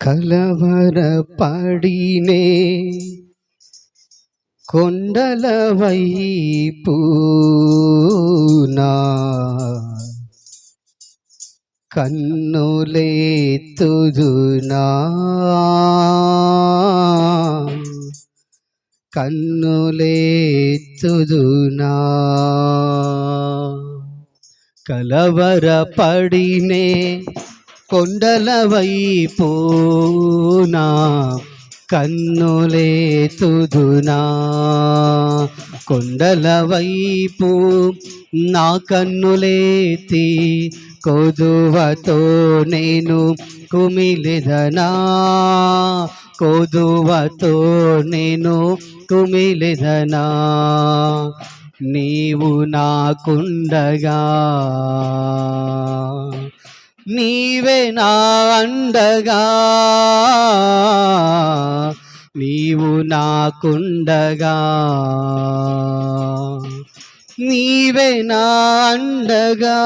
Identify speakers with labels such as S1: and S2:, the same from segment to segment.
S1: కలవరపడినే కొండల వైపు నా కన్నులేతుదునా కన్నులేతుదునా కలవరపడినే కొండల వైపు నా కన్నులేతుదునా కొండల వైపు నా కన్నులేతి కొదువతో నేను కుమిలిదనా. కొదువతో నేను కుమిలిదనా. నీవు నాకుండగా నీవే నా అండగా. నీవు నాకుండగా. నీవే నా అండగా.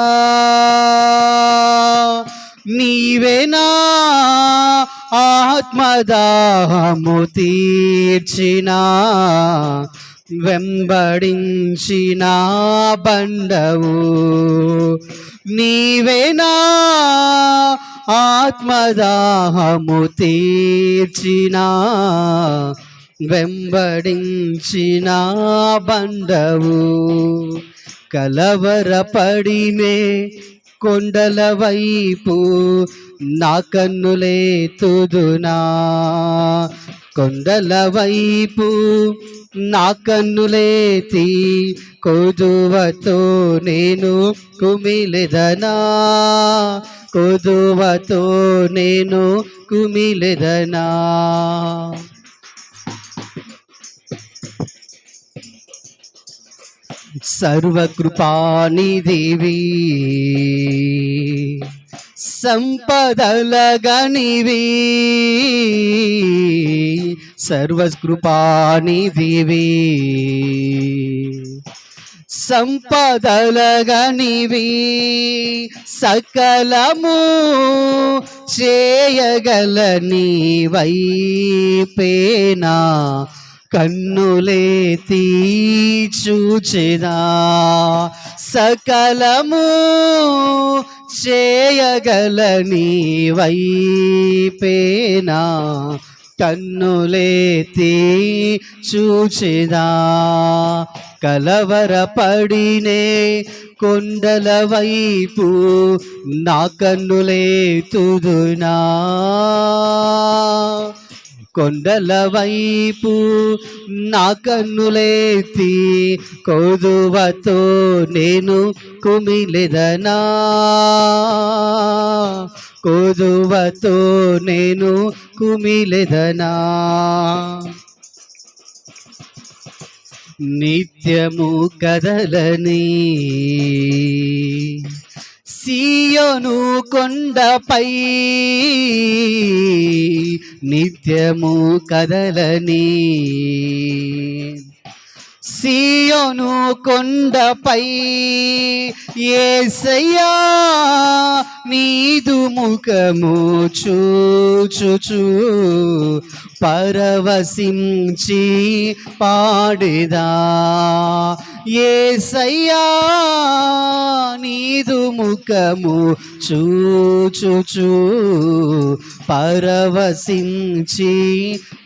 S1: నీవే నా ఆత్మదాహము తీర్చిన వెంబడించిన బండవు. నీవేనా? ఆత్మదాహము తీర్చిన వెంబడించిన బండవు కలవరపడినే కొండల వైపు నా కన్నులేతుదునా కొండల వైపు నా కన్నులేతి కొదువతో నేను కుమిలెదనా? కొదువతో నేను కుమిలెదనా? సర్వకృపానిధివి సంపదలగనివి సర్వకృపానిధివి సంపదలగనివి. సకలము చేయగలని వైపేనా కన్నులేతి చూచినా సకలము చేయగలని వైపేనా కన్నులేతి చూచెదా కలవరపడినే కొండల వైపు నా కన్నులే తుదునా. కొండల వైపు నా కన్నులేతి కొదువతో నేను కుమిలెదనా? కోదువతో నేను కుమిలెదనా? నిత్యము కదలని సియోను కొండపై నిత్యము కదలని. సియోను కొండపై ఏసయ్యా నీదు ముఖము చూచుచు పరవశించి పాడిదా. ఏసయ్యా నీదు ముఖము చూచుచు పరవశించి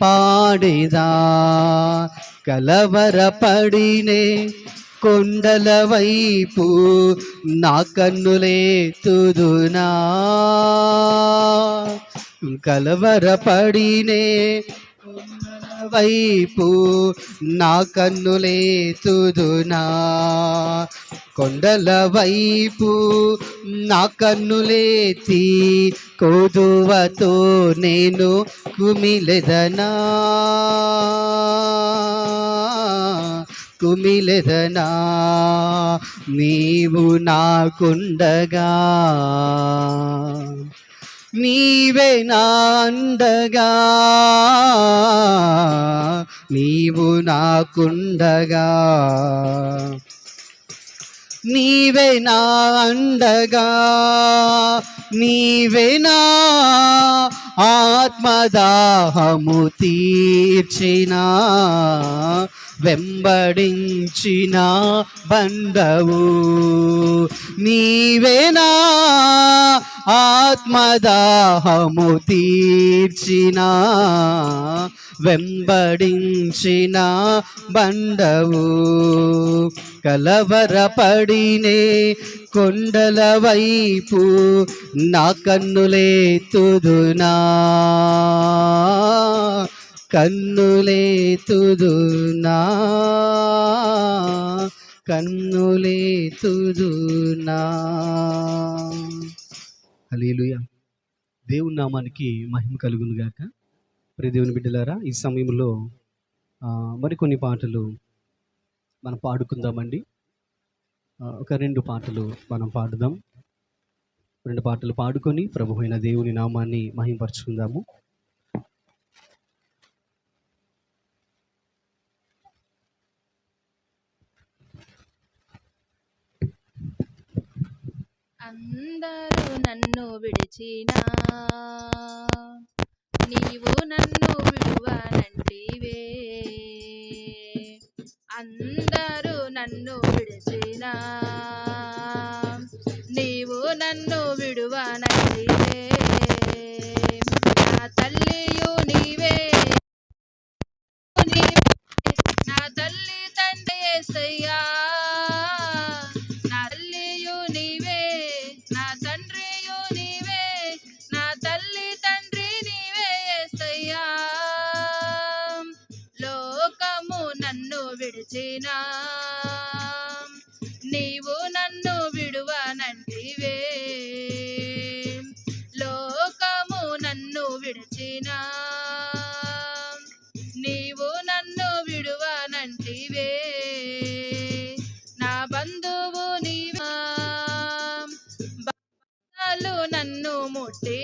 S1: పాడిదా. కలవరపడినే కొండల వైపు నా కన్నులే తుదునా. కలవరపడినే వైపు నా కన్నులేతుదునా కొండల వైపు నా కన్నులేతి కోదువతో నేను కుమిలెదనా? కుమిలెదనా? నీవు నాకుండగా. నీవే నాండగా నీవు నాకుండగా. నీవే నా అండగా. నీవేనా ఆత్మదాహము తీర్చినా. వెంబడించిన బంధవు నీవేనా? ఆత్మదాహము తీర్చిన? వెంబడించిన బండవు కలవరపడినే కొండల వైపు నా కన్నులేతుదునా కన్నులేతుదునా కన్నులేతుదునా అలీలుయ దేవుని నామానికి మహిమ కలుగును గాక. ప్రియ దేవుని బిడ్డలారా ఈ సమయంలో మరికొన్ని పాటలు మనం పాడుకుందామండి. ఒక రెండు పాటలు మనం పాడుదాం. రెండు పాటలు పాడుకొని ప్రభు అయిన దేవుని నామాన్ని మహింపరచుకుందాము.
S2: అందరూ నన్ను విడిచినా నీవు నన్ను విడువనంటివే. అందరూ నన్ను విడిచినా నీవు నన్ను విడువనంటివే. నా తల్లియు నీవే. నా తల్లి తండ్రి ఏసయ్యా. నీవే నా బంధువు నీవే. బాధలు నన్ను ముట్టి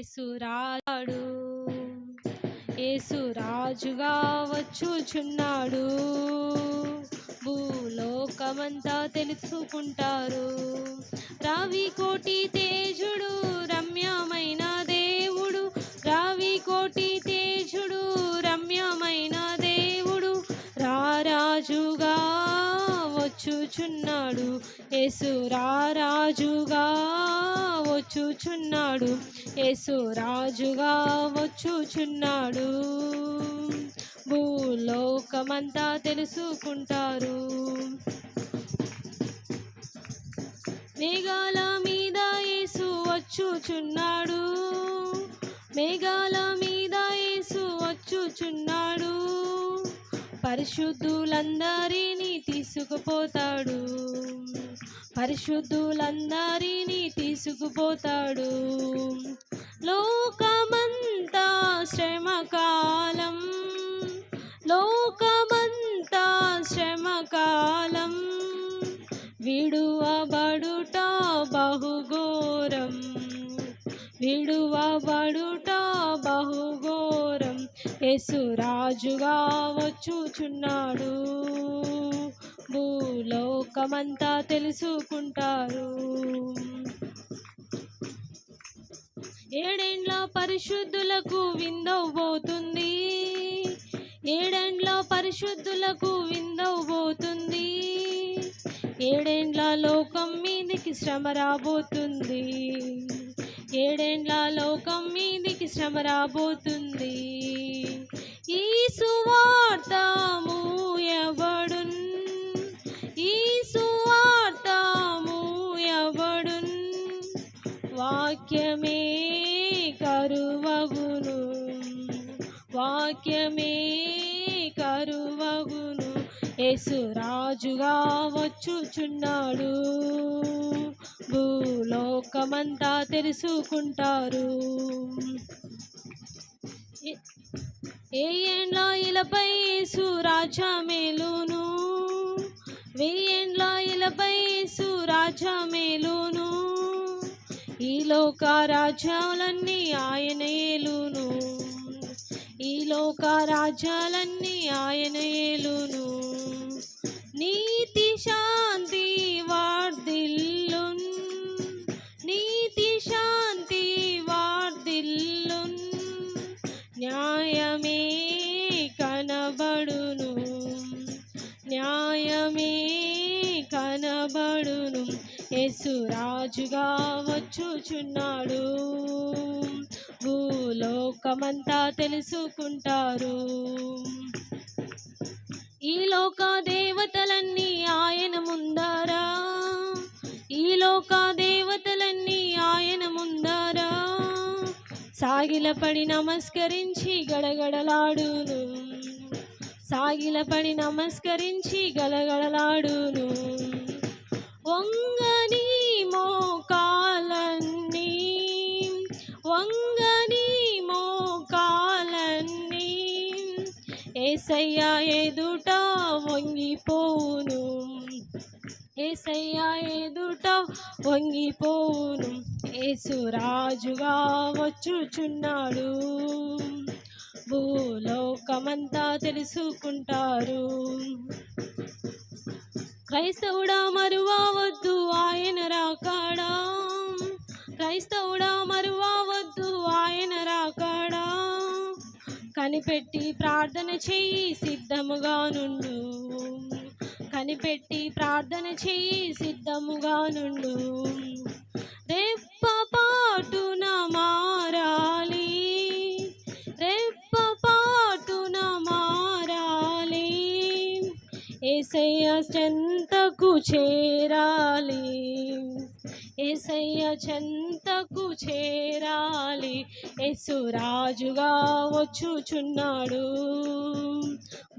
S3: యేసురాడు యేసురాజుగా వచ్చుచున్నాడు. భూలోకమంతా తెలుసుకుంటారు. రావి కోటి తేజుడు రమ్యమైన దేవుడు. రావి కోటి తేజుడు రమ్యమైన దేవుడు. రారాజుగా వచ్చుచున్నాడు. యేసురాజుగా వచ్చుచున్నాడు. యేసురాజుగా వచ్చుచున్నాడు. భూలోకమంతా తెలుసుకుంటారు. మేఘాల మీద యేసు వచ్చుచున్నాడు. మేఘాల మీద యేసు వచ్చుచున్నాడు. పరిశుద్ధులందరినీ తీసుకుపోతాడు పరిశుద్ధులందరినీ తీసుకుపోతాడు. లోకమంతా శ్రమకాలం. లోకమంతా శ్రమకాలం. విడువబడుట బహుఘోరం. విడువబడుట బహుఘోరం. యేసు రాజుగా వచ్చుచున్నాడు. భూలోకమంతా తెలుసుకుంటారు. ఏడేండ్ల పరిశుద్ధులకు విందవబోతుంది ఏడేండ్ల పరిశుద్ధులకు విందవబోతుంది ఏడేండ్ల లోకం మీదికి శ్రమ రాబోతుంది. ఏడేండ్ల లోకం మీదికి శ్రమ రాబోతుంది. ఈ సువార్తము ఎవడున్? ఈ సువార్త ఎవడున్? వాక్యమే కరువగును. వాక్యమే కరువగును. యేసు రాజుగా వచ్చుచున్నాడు. భూలోకమంతా తెలుసుకుంటారు. ఏ ఏండ్ల ఇలపై రాజా మేలును వెయ్యేండ్ల ఇలపై యేసు రాజా మేలును ఈ లోక రాజ్యాలన్నీ ఆయన ఏలును. ఈ లోక రాజ్యాలన్నీ ఆయన ఏలును. నీతి శాంతి వాడు న్యాయమే కనబడును. యేసురాజుగా వచ్చుచున్నాడు. భూలోకమంతా తెలుసుకుంటారు. ఈ లోక దేవతలన్నీ ఆయన ముందారా. ఈ లోక దేవతలన్నీ ఆయన ముందారా. సాగిలపడి నమస్కరించి గడగడలాడును. సాగిలపడి నమస్కరించి గలగలలాడును. వంగని మోకాలన్నీ వంగని మోకాలన్నీ ఏసయ్య ఎదుట వంగిపోను ఏసయ్య ఎదుట వంగిపోవును. ఏసురాజుగా వచ్చుచున్నాడు. భూలోకమంతా తెలుసుకుంటారు. క్రైస్తవుడా మరువవద్దు ఆయన రాకాడా? క్రైస్తవుడా మరువవద్దు ఆయన రాకాడా? కనిపెట్టి ప్రార్థన చెయ్యి సిద్ధముగా నుండు. కనిపెట్టి ప్రార్థన చెయ్యి సిద్ధముగా నుండు. రెప్పపాటున మారా ఏసయ్య చెంతకు చేరాలి. ఏసయ్య చెంతకు చేరాలి యేసురాజుగా వచ్చుచున్నాడు.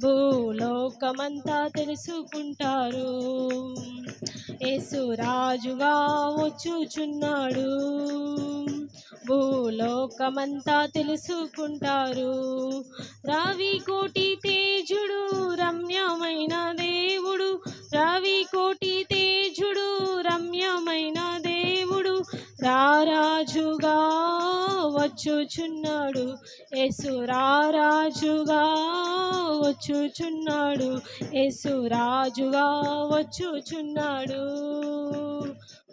S3: భూలోకమంతా తెలుసుకుంటారు. యేసురాజుగా వచ్చుచున్నాడు. భూలోకమంతా తెలుసుకుంటారు. రావి కోటి తేజుడు రమ్యమైన దేవుడు. రావి కోటి తేజుడు రమ్యమైన దేవుడు. రారాజుగా వచ్చుచున్నాడు. యేసు రారాజుగా వచ్చుచున్నాడు. యేసు రాజుగా వచ్చుచున్నాడు.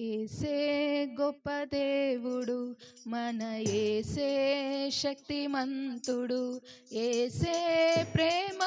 S4: ఏసే గొప్ప దేవుడు మన ఏసే శక్తిమంతుడు. ఏసే ప్రేమ